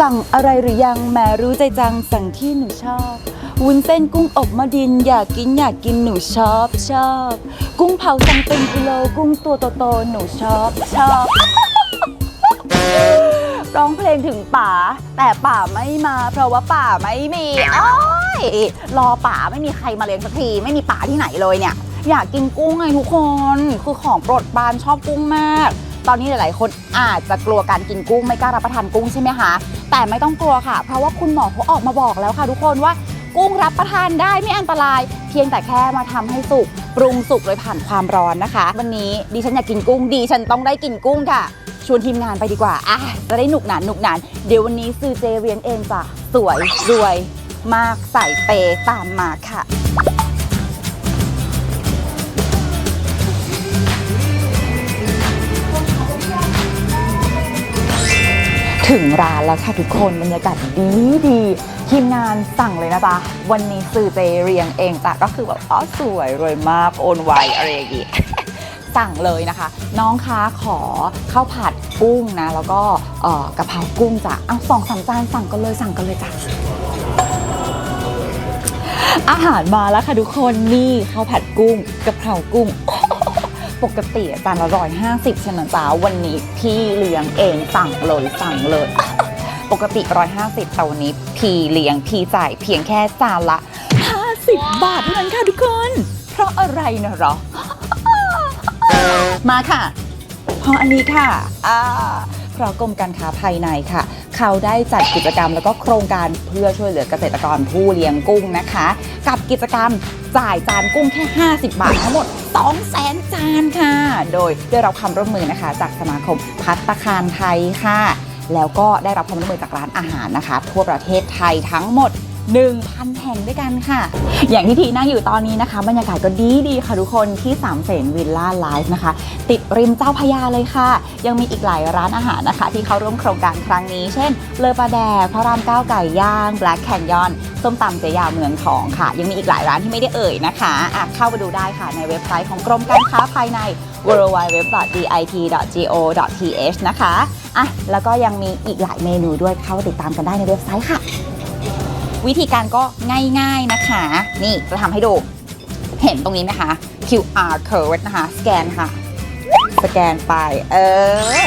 สั่งอะไรหรือยังแหม่รู้ใจจังสั่งที่หนูชอบ วุ้นเส้นกุ้งอบมะดิน อยากกินอยากกินหนูชอบชอบ กุ้งเผาสั่งเป็นกิโลกุ้งตัวโตๆหนูชอบชอบร้องเพลงถึงป่า แต่ป่าไม่มา เพราะว่าป่าไม่มีอ้อยรอป่าไม่มีใครมาเลี้ยงสักที ไม่มีป่าที่ไหนเลยเนี่ย อยากกินกุ้งไงทุกคน คือของโปรดปานชอบกุ้งมาก ตอนนี้หลาย ๆ คนอาจจะกลัวการกินกุ้งไม่กล้ารับประทานกุ้งใช่ไหมคะ แต่ไม่ต้องกลัวค่ะ เพราะว่าคุณหมอเขาออกมาบอกแล้วค่ะทุกคนว่ากุ้งรับประทานได้ไม่อันตราย เพียงแต่แค่มาทำให้สุกปรุงสุกโดยผ่านความร้อนนะคะ วันนี้ดิฉันอยากกินกุ้งดีฉันต้องได้กินกุ้งค่ะ ชวนทีมงานไปดีกว่าอะจะได้หนุกหนานหนุกหนานเดี๋ยววันนี้ซื้อเจเรียงเองจ้ะสวยรวย มากใส่เปตามมาค่ะ ถึงร้านแล้วค่ะทุกคนบรรยากาศดีดีทีมงานสั่งเลยนะจ๊ะวันนี้ซื้อเจเรียงเองจ้ะก็คือแบบอ๋อสวยรวยมากโอนไวอะไรอย่างงี้สั่งเลยนะคะ น้องคะขอข้าวผัดกุ้งนะแล้วก็กะเพรากุ้งจ้ะเอาสองสามจานสั่งกันเลยสั่งกันเลยจ้ะอาหารมาแล้วค่ะทุกคนนี่ข้าวผัดกุ้งกะเพรากุ้ง ปกติจานละร้อยห้าสิบใช่ไหมจ๊ะวันนี้พี่เลี้ยงเองสั่งเลยสั่งเลย ปกติร้อยห้าสิบแต่วันนี้พี่เลี้ยงพี่จ่ายเพียงแค่จานละห้าสิบบาทเท่านั้นค่ะทุกคน เพราะอะไรนะเหรอ มาค่ะพราะอันนี้ค่ะอ่าเพราะกรมการค้าภายในค่ะ เขาได้จัดกิจกรรมแล้วก็โครงการเพื่อช่วยเหลือเกษตรกรผู้เลี้ยงกุ้งนะคะ กับกิจกรรม จ่ายจานกุ้งแค่ 50 บาททั้งหมด 200,000 จานค่ะ โดยได้รับความร่วมมือนะคะ จากสมาคมพัตตาคารไทยค่ะ แล้วก็ได้รับความร่วมมือจากร้านอาหารนะคะ ทั่วประเทศไทยทั้งหมด 1,000 แห่งด้วยกันค่ะ อย่างที่ทีนั่งอยู่ตอนนี้นะคะ บรรยากาศก็ดีดีค่ะทุกคนที่สามเสนวิลล่าไลฟ์นะคะ ติดริมเจ้าพยาเลยค่ะ ยังมีอีกหลายร้านอาหารนะคะ ที่เข้าร่วมโครงการครั้งนี้ เช่น เลอปลาแดกพระรามเก้าไก่ย่าง Black Canyon ส้มตำเจยาเมืองทองค่ะ ยังมีอีกหลายร้านที่ไม่ได้เอ่ยนะคะอะเข้าไปดูได้ค่ะในเว็บไซต์ของกรมการค้าภายใน www.dit.go.th นะคะอะแล้วก็ยังมีอีกหลายเมนูด้วยเข้าไปติดตามกันได้ในเว็บไซต์ค่ะ วิธีการก็ง่ายๆนะคะ นี่จะทำให้ดู เห็นตรงนี้ไหมคะ QR code นะคะ สแกนค่ะ สแกนไป เออ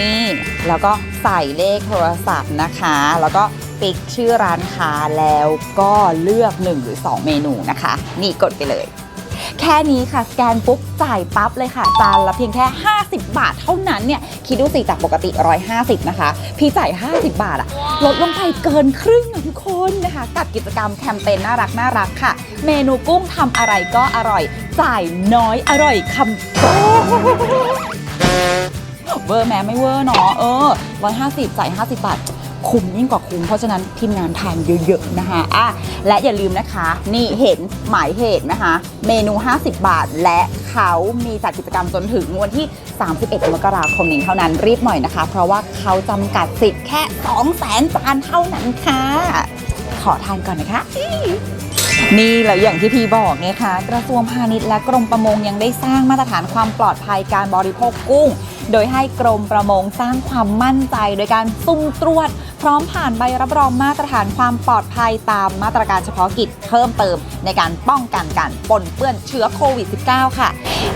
นี่ แล้วก็ใส่เลขโทรศัพท์นะคะ แล้วก็ติ๊กชื่อร้านค้าแล้วก็เลือก 1 หรือ 2 เมนูนะคะ นี่กดไปเลย แค่นี้ค่ะ สแกนปุ๊บจ่ายปั๊บเลยค่ะ จานละเพียงแค่ 50 บาทเท่านั้นเนี่ย คิดดูสิจากปกติ 150 นะคะ พี่จ่าย 50 บาทอะลดลงไปเกินครึ่งอะทุกคนนะคะ กับกิจกรรมแคมเปญน่ารักน่ารักค่ะ เมนูกุ้งทำอะไรก็อร่อย จ่ายน้อยอร่อยคำโตเวอร์แม้ไม่เวอร์เนาะเออ150จ่าย50 บาท คุ้มยิ่งกว่าคุ้มเพราะฉะนั้นทีมงานทานเยอะๆนะคะอะและอย่าลืมนะคะ นี่เห็นหมายเหตุนะคะ เมนู 50 บาท และเขามีจัดกิจกรรมจนถึงวันที่ 31 มกราคมนี้เท่านั้นรีบหน่อยนะคะ เพราะว่าเขาจำกัดสิทธิ์แค่ 200,000จานเท่านั้นค่ะ ขอทานก่อนนะคะนี่แหละอย่างที่พี่บอกไงคะกระทรวงพาณิชย์และกรมประมงยังได้สร้างมาตรฐานความปลอดภัยการบริโภคกุ้ง โดยให้กรมประมงสร้างความมั่นใจ โดยการสุ่มตรวจ ร้อมผ่านใบรับรองมาตรฐานความปลอดภัยตามมาตรการเฉพาะกิจเพิ่มเติม ในการป้องกันการปนเปื้อนเชื้อโควิด -19 ค่ะ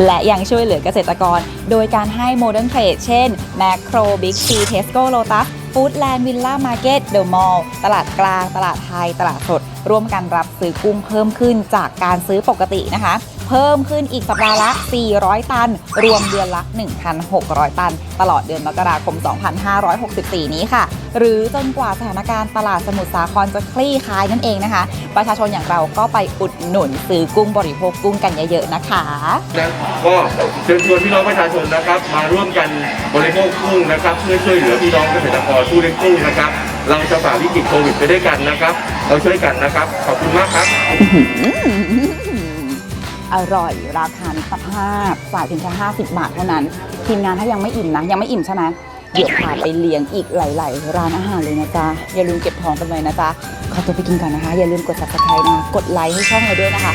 และยังช่วยเหลือเกษตรกร โดยการให้โมเดิร์นเทรดเช่นแมคโครบิ๊กซีเทสโก้โลตัสฟู้ดแลนด์วิลล่ามาร์เก็ตเดอะมอลล์ตลาดกลาง ตลาดไทย ตลาดสด ร่วมกันรับซื้อกุ้งเพิ่มขึ้นจากการซื้อปกตินะคะ เพิ่มขึ้นอีกสัปดาห์ละ 400 ตัน รวมเดือนละ 1,600 ตัน ตลอดเดือนมกราคม 2564 นี้ค่ะ หรือจนกว่าสถานการณ์ตลาดสมุทรสาครจะคลี่คลายนั่นเองนะคะ ประชาชนอย่างเราก็ไปอุดหนุนซื้อกุ้งบริโภคกุ้งกันเยอะๆนะคะ นะก็เชิญชวนพี่น้องประชาชนนะครับ มาร่วมกันบริโภคกุ้งนะครับ เพื่อช่วยเหลือพี่น้องเกษตรกรผู้เลี้ยงกุ้งนะครับ เราจะฝ่าวิกฤตโควิดไปด้วยกันนะครับ เราช่วยกันนะครับ ขอบคุณมากครับ อร่อย ราคามิตรภาพจ่ายเพียงแค่50 บาทเท่านั้น ทีมงานถ้ายังไม่อิ่มนะ ยังไม่อิ่มใช่ไหมเดี๋ยวพาไปเลี้ยงอีกหลาย ๆ ร้านอาหารเลยนะจ๊ะ อย่าลืมเก็บท้องกันไว้นะจ๊ะ ขอตัวไปกินก่อนนะคะ อย่าลืมกด subscribe นะ กดไลค์ให้ช่องเราด้วยนะคะ